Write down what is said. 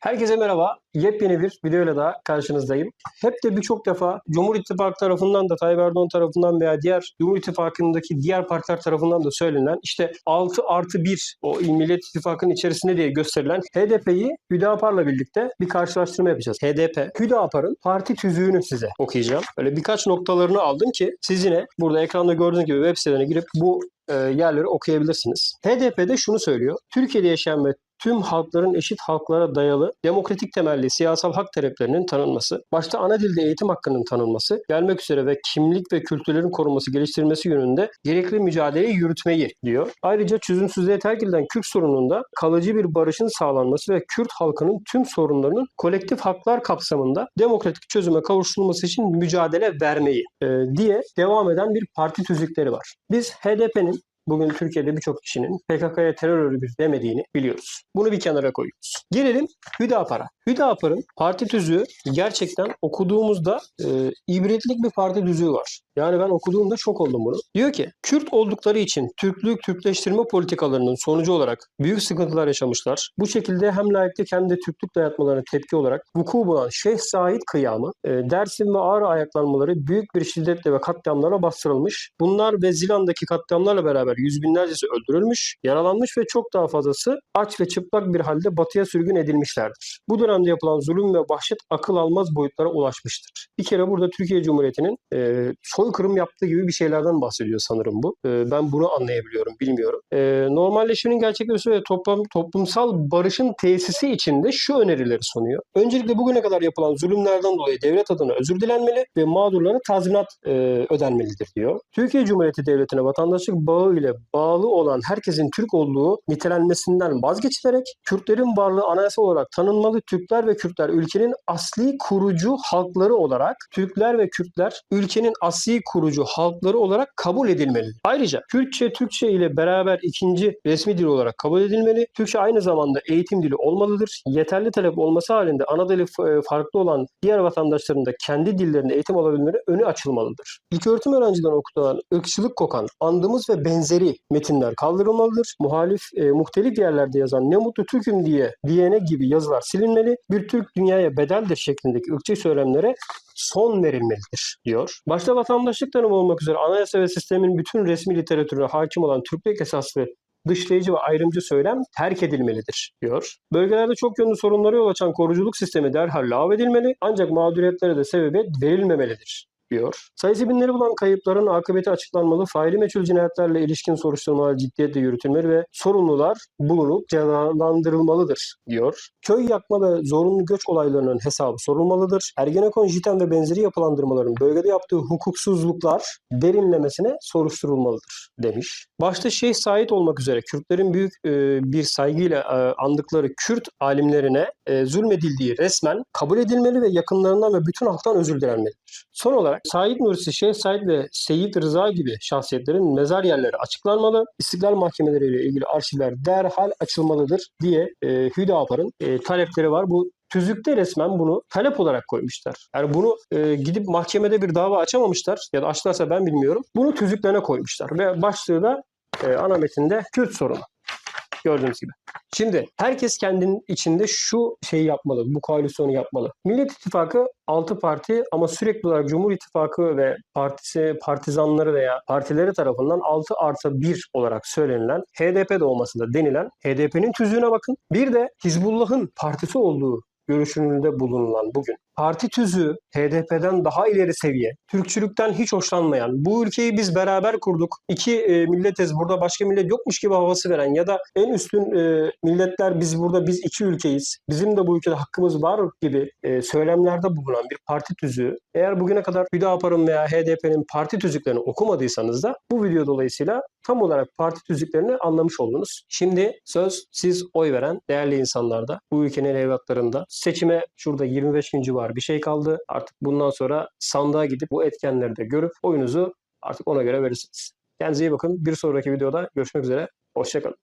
Herkese merhaba. Yepyeni bir videoyla daha karşınızdayım. Hep de birçok defa Cumhur İttifakı tarafından da Tayyip Erdoğan tarafından veya diğer Cumhur İttifakı'ndaki diğer partiler tarafından da söylenen işte 6 artı 1 o Millet İttifakı'nın içerisinde diye gösterilen HDP'yi Hüdapar'la birlikte bir karşılaştırma yapacağız. HDP, Hüdapar'ın parti tüzüğünü size okuyacağım. Böyle birkaç noktalarını aldım ki siz yine burada ekranda gördüğünüz gibi web sitelerine girip bu e, yerleri okuyabilirsiniz. HDP'de şunu söylüyor. Türkiye'de yaşayan ve tüm halkların eşit haklara dayalı demokratik temelli siyasal hak taleplerinin tanınması, başta ana dilde eğitim hakkının tanınması, gelmek üzere ve kimlik ve kültürlerin korunması, geliştirilmesi yönünde gerekli mücadeleyi yürütmeyi diyor. Ayrıca çözümsüzlüğe terk edilen Kürt sorununda kalıcı bir barışın sağlanması ve Kürt halkının tüm sorunlarının kolektif haklar kapsamında demokratik çözüme kavuşturulması için mücadele vermeyi e, diye devam eden bir parti tüzükleri var. Biz HDP'nin bugün Türkiye'de birçok kişinin PKK'ya terör örgütü demediğini biliyoruz. Bunu bir kenara koyuyoruz. Gelelim Hüdapar'a. Hüdapar'ın parti tüzüğü gerçekten okuduğumuzda e, ibretlik bir parti tüzüğü var. Yani ben okuduğumda şok oldum bunu. Diyor ki Kürt oldukları için Türklük Türkleştirme politikalarının sonucu olarak büyük sıkıntılar yaşamışlar. Bu şekilde hem layıklık hem de Türklük dayatmalarına tepki olarak vuku bulan Şeyh Said kıyamı, e, Dersim ve Ağrı ayaklanmaları büyük bir şiddetle ve katliamlarla bastırılmış. Bunlar ve Zilan'daki katliamlarla beraber yüz binlercesi öldürülmüş, yaralanmış ve çok daha fazlası aç ve çıplak bir halde batıya sürgün edilmişlerdir. Bu dönemde yapılan zulüm ve vahşet akıl almaz boyutlara ulaşmıştır. Bir kere burada Türkiye Cumhuriyeti'nin e, soykırım yaptığı gibi bir şeylerden bahsediyor sanırım bu. E, ben bunu anlayabiliyorum, bilmiyorum. E, normalleşmenin gerçekleşmesi ve toplum, toplumsal barışın tesisi içinde şu önerileri sunuyor. Öncelikle bugüne kadar yapılan zulümlerden dolayı devlet adına özür dilenmeli ve mağdurlara tazminat e, ödenmelidir diyor. Türkiye Cumhuriyeti Devleti'ne vatandaşlık bağı ile bağlı olan herkesin Türk olduğu nitelenmesinden vazgeçilerek Kürtlerin varlığı anayasal olarak tanınmalı. Türkler ve Kürtler ülkenin asli kurucu halkları olarak Türkler ve Kürtler ülkenin asli kurucu halkları olarak kabul edilmeli. Ayrıca Kürtçe, Türkçe ile beraber ikinci resmi dil olarak kabul edilmeli. Türkçe aynı zamanda eğitim dili olmalıdır. Yeterli talep olması halinde ana f- farklı olan diğer vatandaşların da kendi dillerinde eğitim alabilmeleri önü açılmalıdır. İlköğretim öğrencilerine okutulan ırkçılık kokan andımız ve benzeri metinler kaldırılmalıdır. Muhalif, e, muhtelif yerlerde yazan ne mutlu Türk'üm diye diyene gibi yazılar silinmeli. Bir Türk dünyaya bedeldir şeklindeki ırkçı söylemlere son verilmelidir diyor. Başta vatandaşlık tanımı olmak üzere anayasa ve sistemin bütün resmi literatürüne hakim olan Türklük esaslı dışlayıcı ve ayrımcı söylem terk edilmelidir diyor. Bölgelerde çok yönlü sorunlara yol açan koruculuk sistemi derhal lağvedilmeli ancak mağduriyetlere de sebebiyet verilmemelidir diyor. Sayısı binleri bulan kayıpların akıbeti açıklanmalı, faili meçhul cinayetlerle ilişkin soruşturmalar ciddiyetle yürütülmeli ve sorumlular bulunup cezalandırılmalıdır diyor. Köy yakma ve zorunlu göç olaylarının hesabı sorulmalıdır. Ergenekon, JITEM ve benzeri yapılandırmaların bölgede yaptığı hukuksuzluklar derinlemesine soruşturulmalıdır demiş. Başta Şeyh Said olmak üzere Kürtlerin büyük e, bir saygıyla e, andıkları Kürt alimlerine e, zulmedildiği resmen kabul edilmeli ve yakınlarından ve bütün halktan özür dilenmelidir. Son olarak Said Nursi, Şeyh Said ve Seyit Rıza gibi şahsiyetlerin mezar yerleri açıklanmalı, İstiklal mahkemeleriyle ilgili arşivler derhal açılmalıdır diye e, Hüdapar'ın e, talepleri var. Bu tüzükte resmen bunu talep olarak koymuşlar. Yani bunu e, gidip mahkemede bir dava açamamışlar ya da açtılarsa ben bilmiyorum. Bunu tüzüklerine koymuşlar ve başlığı da e, ana metinde Kürt sorunu. Gördüğünüz gibi. Şimdi herkes kendinin içinde şu şeyi yapmalı, bu koalisyonu yapmalı. Millet İttifakı 6 parti ama sürekli olarak Cumhur İttifakı ve partisi, partizanları veya partileri tarafından 6 artı 1 olarak söylenilen HDP de olması da denilen HDP'nin tüzüğüne bakın. Bir de Hizbullah'ın partisi olduğu görüşünde bulunulan bugün parti tüzüğü HDP'den daha ileri seviye, Türkçülükten hiç hoşlanmayan, bu ülkeyi biz beraber kurduk, iki e, milletiz, burada başka millet yokmuş gibi havası veren ya da en üstün e, milletler biz burada biz iki ülkeyiz, bizim de bu ülkede hakkımız var gibi e, söylemlerde bulunan bir parti tüzüğü, eğer bugüne kadar Hüdapar'ın veya HDP'nin parti tüzüklerini okumadıysanız da bu video dolayısıyla tam olarak parti tüzüklerini anlamış oldunuz. Şimdi söz siz oy veren değerli insanlarda, bu ülkenin evlatlarında. Seçime şurada 25 gün civarı bir şey kaldı. Artık bundan sonra sandığa gidip bu etkenleri de görüp oyunuzu artık ona göre verirsiniz. Kendinize iyi bakın. Bir sonraki videoda görüşmek üzere. Hoşçakalın.